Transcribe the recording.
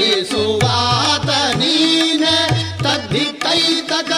ಸಲ್ಲಿಸುವಾತ ನೀನೆ ತದ್ದಿ ಕೈ ತಗ